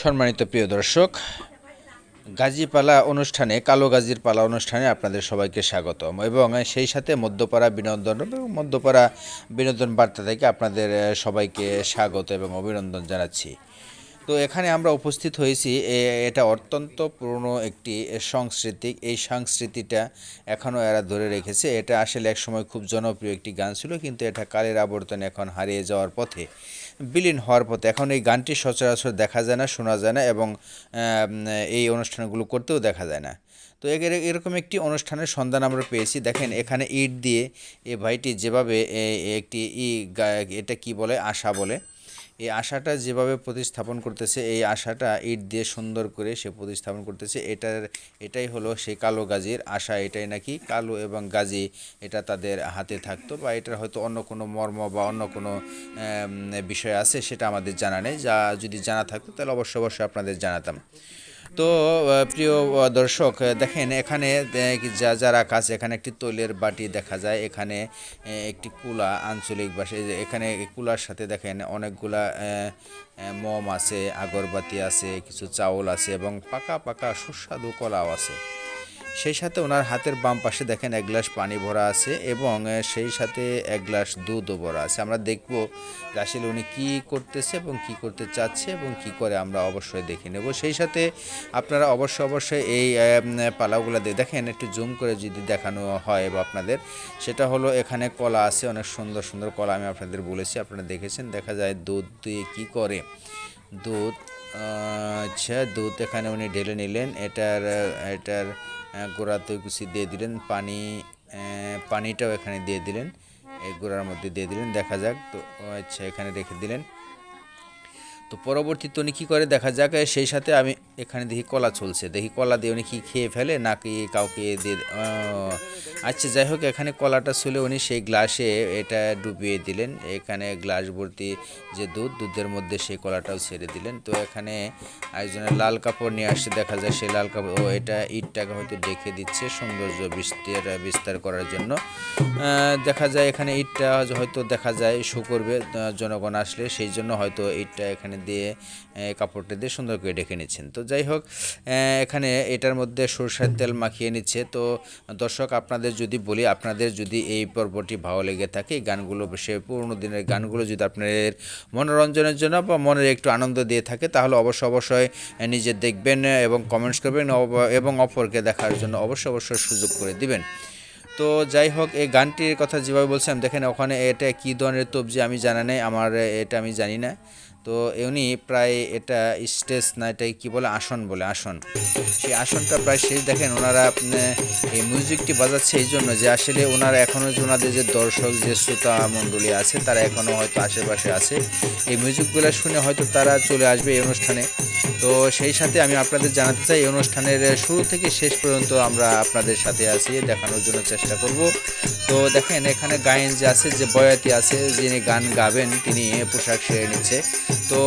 সম্মানিত প্রিয় দর্শক গাজী পালা অনুষ্ঠানে, কালো গাজীর পালা অনুষ্ঠানে আপনাদের সবাইকে স্বাগতম এবং সেই সাথে মধ্যপাড়া বিনোদন এবং মধ্যপাড়া বিনোদন বার্তা থেকে আপনাদের সবাইকে স্বাগত এবং অভিনন্দন জানাচ্ছি। তো এখানে আমরা উপস্থিত হয়েছি এটা অত্যন্ত পুরনো একটি সাংস্কৃতিক এই সংস্কৃতিটা এখনও এরা ধরে রেখেছে। এটা আসলে একসময় খুব জনপ্রিয় একটি গান ছিল, কিন্তু এটা কালের আবর্তনে এখন হারিয়ে যাওয়ার পথে বিলীন হওয়ার পথে। এখন এই গানটি সচরাচর দেখা যায় না, শোনা যায় না এবং এই অনুষ্ঠানগুলো করতেও দেখা যায় না। তো এর- এরকম একটি অনুষ্ঠানের সন্ধান আমরা পেয়েছি। দেখেন, এখানে ইট দিয়ে এ ভাইটি যেভাবে একটি ই এটা কি বলে? আশা বলে। এই আশাটা যেভাবে প্রতিস্থাপন করতেছে, এই আশাটা ইট দিয়ে সুন্দর করে সে প্রতিস্থাপন করতেছে। এটার, এটাই হলো সেই কালো গাজীর আশা। এটাই নাকি কালো এবং গাজি, এটা তাদের হাতে থাকতো বা এটার হয়তো অন্য কোনো মর্ম বা অন্য কোনো বিষয় আছে, সেটা আমাদের জানা নেই। যা যদি জানা থাকতো, তাহলে অবশ্য অবশ্যই আপনাদের জানাতাম। তো প্রিয় দর্শক দেখেন এখানে যা, যারা কাছে, এখানে একটি তৈলের বাটি দেখা যায়, এখানে একটি কুলা আঞ্চলিক ভাষায় এখানে কুলার সাথে দেখেন অনেকগুলা মম আছে, আগরবাতি আছে, কিছু চাউল আছে এবং পাকা পাকা সুস্বাদু কলাও আছে। সেই সাথে ওনার হাতের বাম পাশে দেখেন এক গ্লাস পানি ভরা আছে এবং সেই সাথে এক গ্লাস দুধও ভরা আছে। আমরা দেখব আসলে উনি কী করতেছে এবং কি করতে চাচ্ছে এবং কি করে আমরা অবশ্যই দেখে নেব। সেই সাথে আপনারা অবশ্যই অবশ্যই এই পালাগুলো দেখেন, একটু জুম করে যদি দেখানো হয় বা আপনাদের, সেটা হলো এখানে কলা আছে, অনেক সুন্দর সুন্দর কলা আমি আপনাদের বলেছি, আপনারা দেখেছেন, দেখা যায় দুধ দিয়ে কী করে? দুধ আচ্ছা দুধ এখানে উনি ঢেলে নিলেন, এটার এটার গোড়াতে কুচি দিয়ে দিলেন, পানি পানিটাও এখানে দিয়ে দিলেন। এই গোড়ার মধ্যে দিয়ে দিলেন, দেখা যাক। তো আচ্ছা এখানে রেখে দিলেন। তো পরবর্তীতে উনি কী করে? দেখা যাক সেই সাথে আমি এখানে দেখি কলা চলছে। দেখি কলা দিয়ে উনি কি খেয়ে ফেলে, নাকি কাউকে দিয়ে আচ্ছা যাই হোক, এখানে কলাটা ছিল উনি সেই গ্লাসে এটা ডুবিয়ে দিলেন। এখানে গ্লাস ভর্তি যে দুধ, দুধের মধ্যে সেই কলাটাও ছেড়ে দিলেন। তো এখানে একজনের লাল কাপড় নিয়ে আসছে, দেখা যায় সেই লাল কাপড় ও, এটা ইটটাকে হয়তো ডেকে দিচ্ছে সৌন্দর্য বিস্তার বিস্তার করার জন্য। দেখা যায় এখানে ইটটা হয়তো দেখা যায় শো করবে জনগণ আসলে, সেই জন্য হয়তো ইটটা এখানে দিয়ে কাপড়টা দিয়ে সুন্দর করে ডেকে নিচ্ছেন। তো যাই হোক এখানে এটার মধ্যে সরষের তেল মাখিয়ে নিচ্ছে। তো দর্শক, আপনাদের যদি বলি, আপনাদের যদি এই পর্বটি ভালো লেগে থাকে গানগুলো সে পুরোনো দিনের গানগুলো যদি আপনাদের মনোরঞ্জনের জন্য বা মনের একটু আনন্দ দিয়ে থাকে, তাহলে অবশ্যই অবশ্যই নিজে দেখবেন এবং কমেন্টস করবেন এবং অপরকে দেখার জন্য অবশ্যই অবশ্যই সুযোগ করে দিবেন। তো যাই হোক, এই গানটির কথা যেভাবে বলছিলাম, দেখেন ওখানে এটা কী ধরনের তবজি আমি জানা নেই, আমার এটা আমি জানি না। তো উনি প্রায় এটা স্টেজ না এটা কি বলে? আসন বলে, আসন। সেই আসনটা প্রায় শেষ। দেখেন ওনারা আপনি এই মিউজিকটি বাজাচ্ছে এই জন্য যে আসলে ওনারা এখনও যে ওনাদের যে দর্শক, যে শ্রোতা মণ্ডলী আছে, তারা এখনও হয়তো আশেপাশে আছে। এই মিউজিকগুলো শুনে হয়তো তারা চলে আসবে এই অনুষ্ঠানে। তো সেই সাথে আমি আপনাদের জানাতে চাই, এই অনুষ্ঠানের শুরু থেকে শেষ পর্যন্ত আমরা আপনাদের সাথে আছি, দেখানোর জন্য চেষ্টা করব। তো দেখেন এখানে গায়েন যে আছে, যে বয়াতি আছে, যিনি গান গাবেন, তিনি পোশাক সেরে নিচ্ছে। তো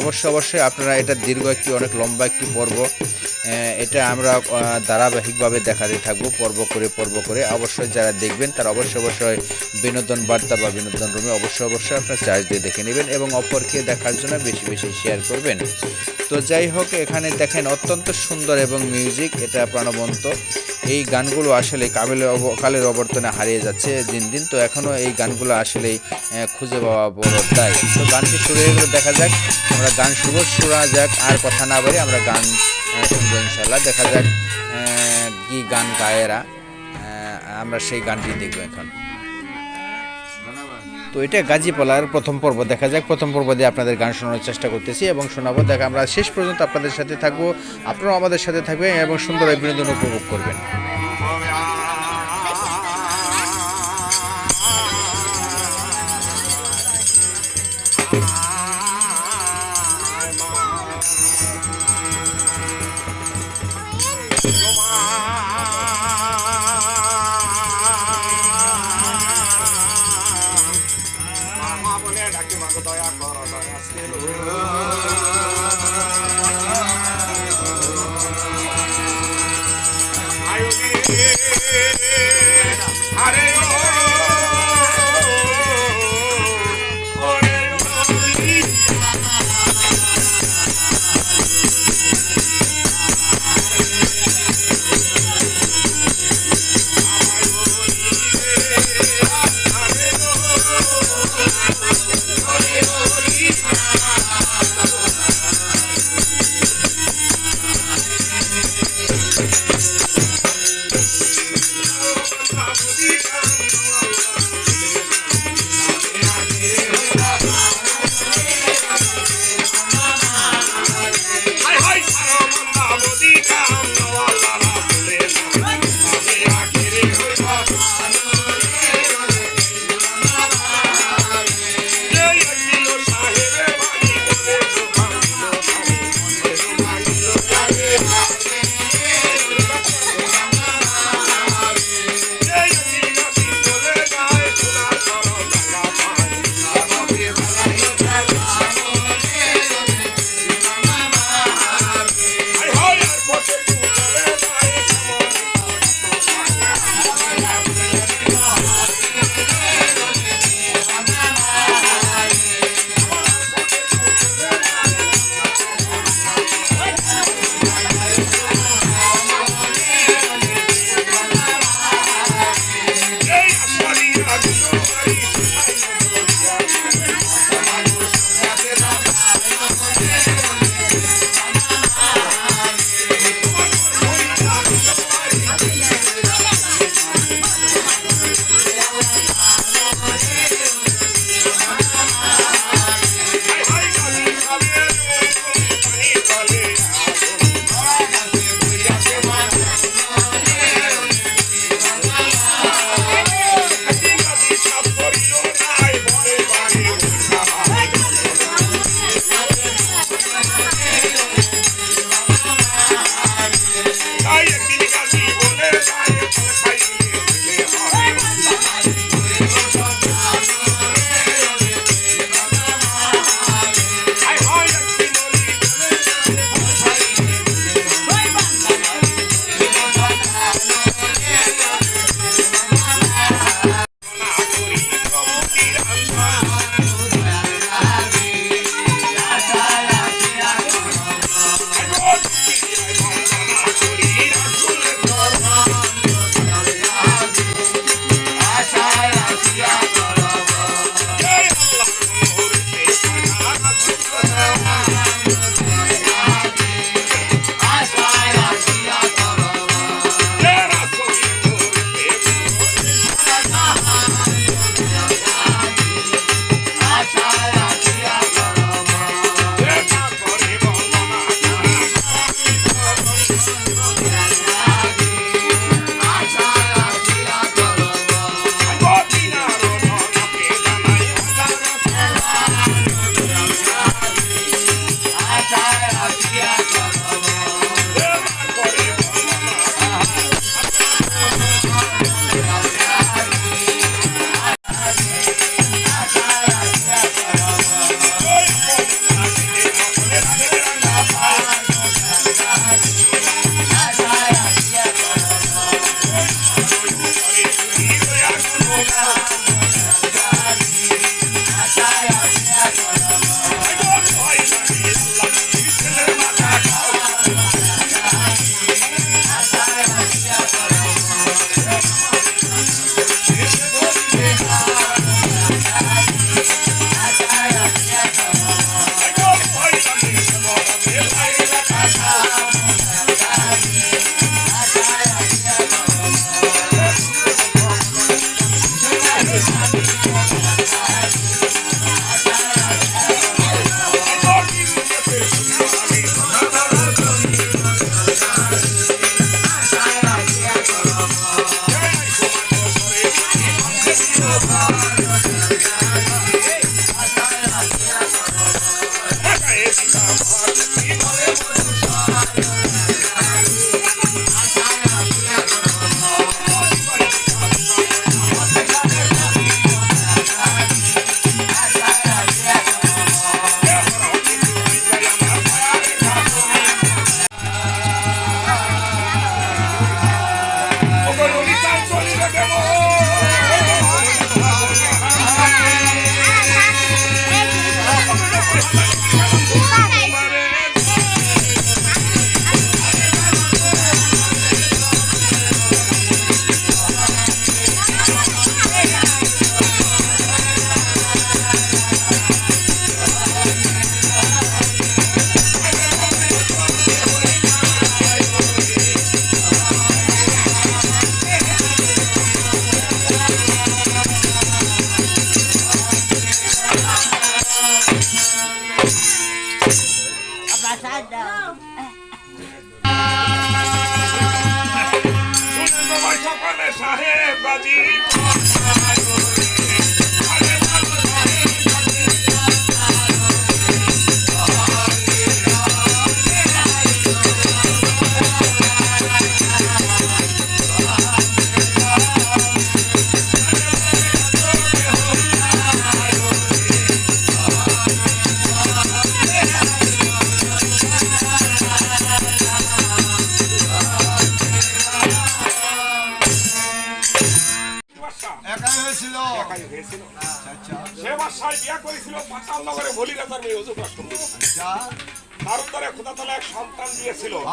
অবশ্যই অবশ্যই আপনারা এটা দীর্ঘ একটি, অনেক লম্বা একটি পর্ব এটা আমরা ধারাবাহিকভাবে দেখাতে থাকব, পর্ব করে পর্ব করে। অবশ্যই যারা দেখবেন, তারা অবশ্যই অবশ্যই বিনোদন বার্তা বা বিনোদন রুমে অবশ্যই অবশ্যই আপনার চার্জ দিয়ে দেখে নেবেন এবং অপরকে দেখার জন্য বেশি বেশি শেয়ার করবেন। তো যাই হোক, এখানে দেখেন অত্যন্ত সুন্দর এবং মিউজিক, এটা প্রাণবন্ত। এই গানগুলো আসলে কাবিলের কালের অবর্তনে হারিয়ে যাচ্ছে দিন দিন। তো এখনও এই গানগুলো আসলেই খুঁজে পাওয়া বড় তাই তো গানটি শুরু হয়ে গেলে, দেখা যাক। আমরা গান শুভ শোনা যাক, আর কথা না বলে আমরা গান শুনব ইনশাল্লাহ দেখা যাক কি গান গায়েরা আমরা সেই গানটি দেখব এখন। তো এটা গাজীপালার প্রথম পর্ব। দেখা যাক, প্রথম পর্ব দিয়ে আপনাদের গান শোনানোর চেষ্টা করতেছি এবং শোনাবো। দেখা, আমরা শেষ পর্যন্ত আপনাদের সাথে থাকব। আপনারাও আমাদের সাথে থাকবেন এবং সুন্দর বিনোদন উপভোগ করবেন।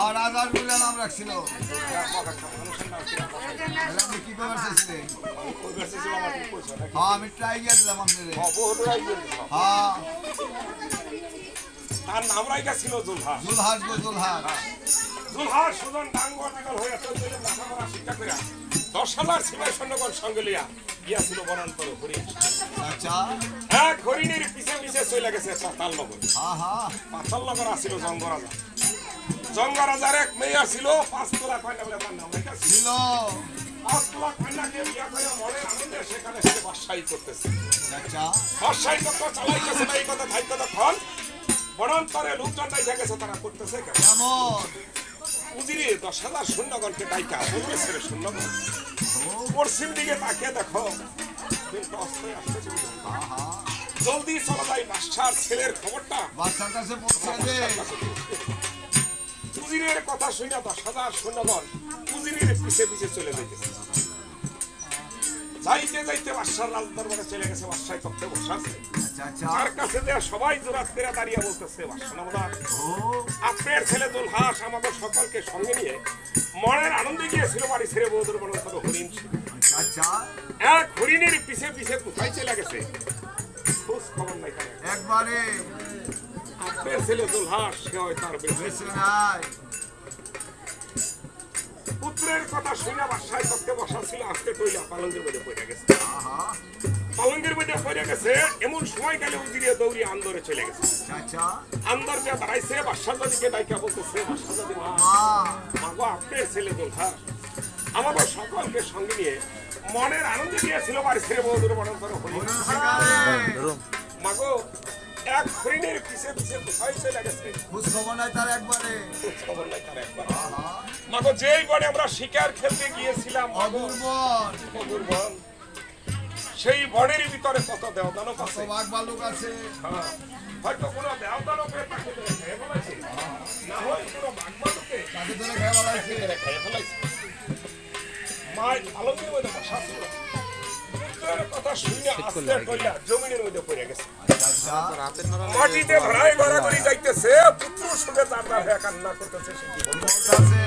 আর রাজার বলে নাম রাখছিল। কি করে চেয়েছিলেন হ্যাঁ আমি ট্রাই গিয়ে দিলাম আপনাদের হ্যাঁ তার নাম রাইকা ছিল জুলহা জুলহাস গো জুলহাস জুলহা সুজন ডাঙ্গ টাঙ্গল হয়ে চলছিল লেখাপড়া শিক্ষা করে দশ হাজার সিপাহী সৈন্যগণ সঙ্গে লিয়া গিয়া ছিল বনান্তর হরিণ। আচ্ছা। এক হরিণের পিছে পিছে চলে গেছে পাতাল নগর। হ্যাঁ হ্যাঁ। পাতাল নগর আসছিল জঙ্গরাজা। জঙ্গরাজার এক মেয়ে ছিল পাঁচ তোলা কয়না বলে তার নাম রেখা ছিল। ছিল। পাঁচ তোলা কয়নাকে বিয়া করে মনে আনন্দে সেখানে সে বাসাই করতেছে। আচ্ছা। বাসাই করতে চালাইতেছে না এই কথা থাকতে তখন বনান্তরে লোকজন নাই তারা করতেছে কেমন? উজিরে দশ হাজার শূন্যগণকে ডাইকা বলতেছে রে শূন্যগণ পশ্চিম দিকে তাকিয়ে দেখো জলদি চলো যাই বাদশার ছেলের খবরটা। বাচ্চার কাছে পৌঁছে উজিরের কথা শুনে দশ হাজার শূন্যগণ উজিরের পিছে পিছে চলে যাইতেছে। যাইতে যাইতে বাদশার রাজদরবারে চলে গেছে বাদশায় কক্ষে বসে আছে। আচ্ছা তার কাছে দেয়া সবাই জোরাত করে দাঁড়িয়ে বলতেছে বাদশা নামদার আপনার ছেলে দুলহাস আমাদের সকলকে সঙ্গে নিয়ে মনের আনন্দে গিয়েছিল বাড়ি ছেড়ে বৌদ্ধর বনন্ত হরিণ। আচ্ছা আচ্ছা। এক হরিণের পিছে পিছে কোথায় চলে গেছে? খোঁজ খবর নাই একবারে। আপনার ছেলে দুলহাস সে হয় তার বেঁচে নাই। পুত্রের কথা শুনে বাসায় করতে বসা ছিল আজকে কইলা পালঙ্গের মধ্যে পড়ে গেছে। পালঙ্গের মধ্যে পড়ে গেছে এমন সময় গেলে উজিরিয়ে দৌড়ি আন্দরে চলে গেছে। আচ্ছা আন্দর যে দাঁড়াইছে বাসার দাদিকে ডাইকা বলতেছে বাসার দাদি মা। আপনার ছেলে দুলহাস আমাদের সকলকে সঙ্গে নিয়ে মনের আনন্দ দিয়েছিল বাড়ি ছেড়ে হরিণ হরিণ। মাগো এক হরিণের পিছে পিছে কোথায় চলে গেছে? খোঁজ খবর নাই তার একবারে। খোঁজ খবর নাই তার একবার। মাগো যেই বনে আমরা শিকার খেলতে গিয়েছিলাম মধুর বন সেই বনের ভিতরে কত দেওদানব কত আছে? বাঘ ভালুক আছে। হ্যাঁ, হয়তো কোনো দেওদানবের তাকে ধরে খেয়ে ফেলাইছে না হয় কোনো বাঘবালুকে তাকে ধরে খেয়ে বেড়াইছে ধরে খেয়ে ফেলাইছে মধ্যে বসা ছিল কথা শুনে আস্তে কইলা জমিনের মধ্যে পড়ে গেছে। মাটিতে ভরাই গড়াগড়ি যাইতেছে পুত্র সুখে তার তার কান্না করতেছে সে কি বলব? বলতাছে।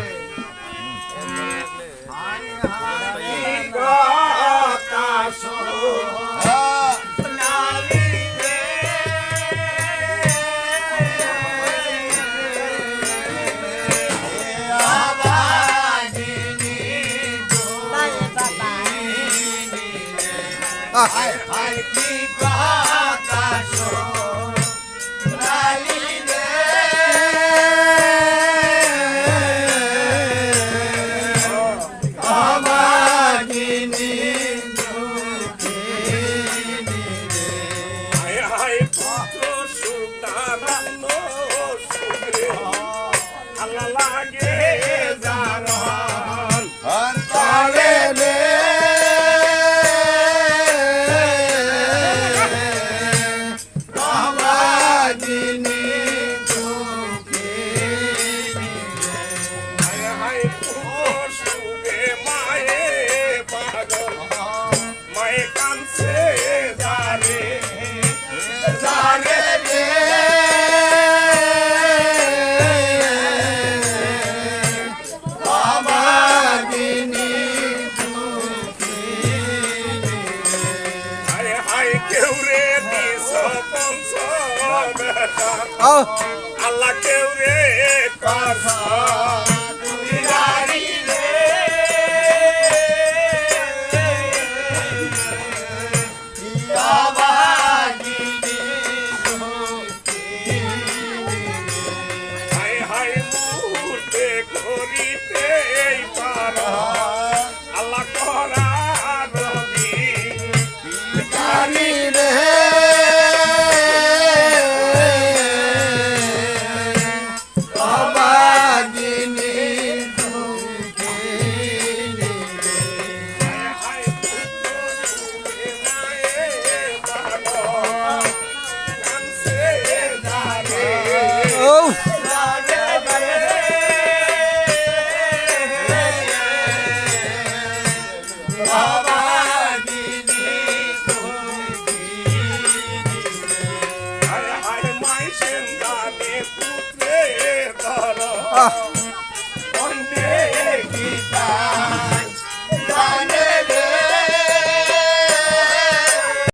I